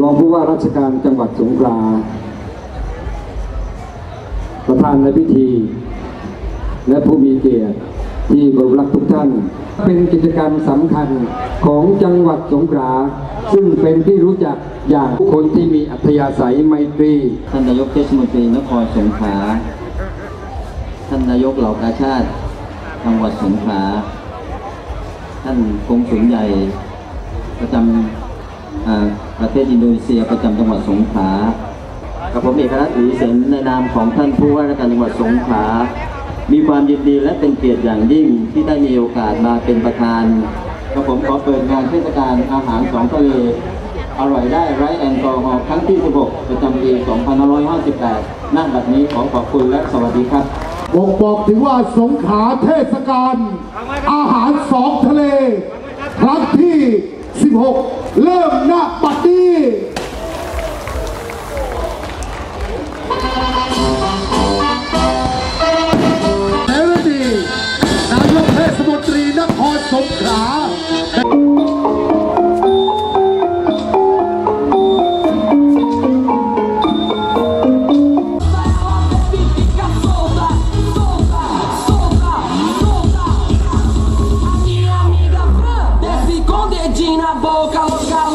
รองผู้ว่าราชการจังหวัดสงขลาประธานในพิธี และผู้มีเกียรติที่เคารพรักทุกท่าน เป็นกิจกรรมสำคัญของจังหวัดสงขลาซึ่งเป็นที่รู้จักอย่างผู้คนที่มีอัธยาศัยไมตรีท่านนายกเทศมนตรีนครสงขลาท่านนายกเหล่ากาชาติจังหวัดสงขลาท่านกงสุลใหญ่ประจำอ่า ประเทศอินโดนีเซียประจำจังหวัดสงขลากับผมเอกรัตน์หรือเสนในนามของท่านผู้ว่าราชการจังหวัดสงขลา มีความยินดีและเป็นเกียรติอย่างยิ่งที่ได้มีโอกาสมาเป็นประธานกับผมขอเปิดงานเทศกาลอาหารสองทะเลอร่อยได้ไร้แอลกอฮอล์ครั้งที่ 16 ประจำปี 2558ณบัดนี้ขอขอบคุณและสวัสดีครับบ่งบอกถึงว่าสงขลาเทศกาลอาหารสองทะเลครั้ง 26 เริ่มหนี้เสรดี boca, os galos.